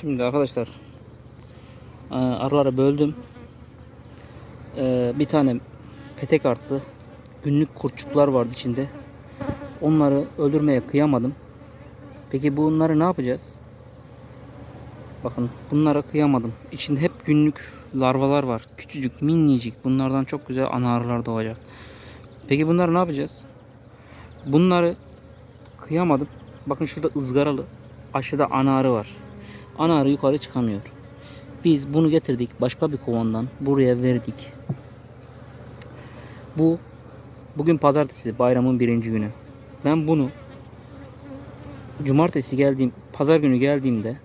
Şimdi arkadaşlar e, arıları böldüm. E, Bir tane petek arttı. Günlük kurtçuklar vardı içinde. Onları öldürmeye kıyamadım. Peki bunları ne yapacağız? Bakın bunlara kıyamadım. İçinde hep günlük larvalar var. Küçücük, minicik. Bunlardan çok güzel ana arılar doğacak. Peki bunları ne yapacağız? Bunları kıyamadım. Bakın şurada ızgaralı. Aşağıda ana arı var. Ana arı yukarı çıkamıyor. Biz bunu getirdik başka bir kovandan buraya verdik. Bu bugün pazartesi bayramın birinci günü. Ben bunu cumartesi geldiğim pazar günü geldiğimde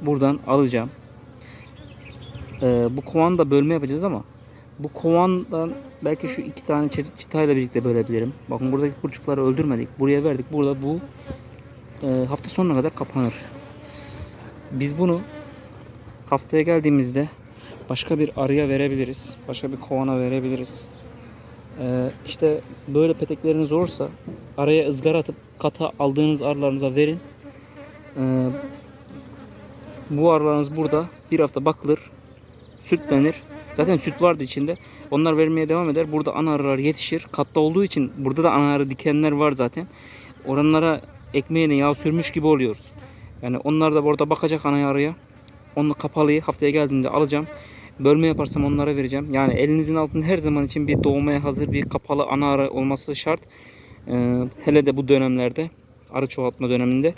buradan alacağım. Ee, bu kovanı da bölme yapacağız ama bu kovandan belki şu iki tane çı- çıtayla birlikte bölebilirim. Bakın buradaki kurçukları öldürmedik. Buraya verdik. Burada bu e, hafta sonuna kadar kapanır. Biz bunu haftaya geldiğimizde başka bir arıya verebiliriz. Başka bir kovana verebiliriz. Ee, işte böyle petekleriniz olursa araya ızgara atıp kata aldığınız arılarınıza verin. Ee, bu arılarınız burada bir hafta bakılır. Sütlenir. Zaten süt vardı içinde. Onlar vermeye devam eder. Burada ana arılar yetişir. Katta olduğu için burada da ana arı dikenler var zaten. Oranlara ekmeğine yağ sürmüş gibi oluyoruz. Yani onlar da burada bakacak ana arıya. Onu kapalıyı haftaya geldiğinde alacağım. Bölme yaparsam onlara vereceğim. Yani elinizin altında her zaman için bir doğmaya hazır bir kapalı ana arı olması şart. Ee, hele de bu dönemlerde arı çoğaltma döneminde.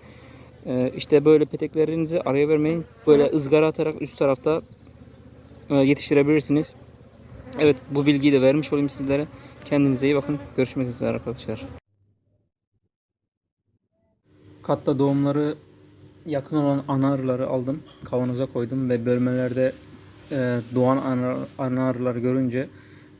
Ee, işte böyle peteklerinizi araya vermeyin. Böyle ızgara atarak üst tarafta e, yetiştirebilirsiniz. Evet bu bilgiyi de vermiş olayım sizlere. Kendinize iyi bakın. Görüşmek üzere arkadaşlar. Katta doğumları yakın olan ana arıları aldım. Kavanoza koydum ve bölmelerde e, doğan ana, ana arıları görünce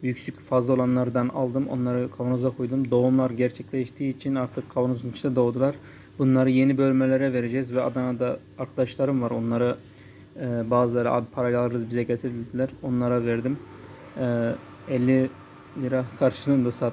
yüksük fazla olanlardan aldım. Onları kavanoza koydum. Doğumlar gerçekleştiği için artık kavanozun içinde doğdular. Bunları yeni bölmelere vereceğiz ve Adana'da arkadaşlarım var. Onları e, bazıları abi parayla alırız bize getirdiler. Onlara verdim. E, 50 lira karşılığında sat,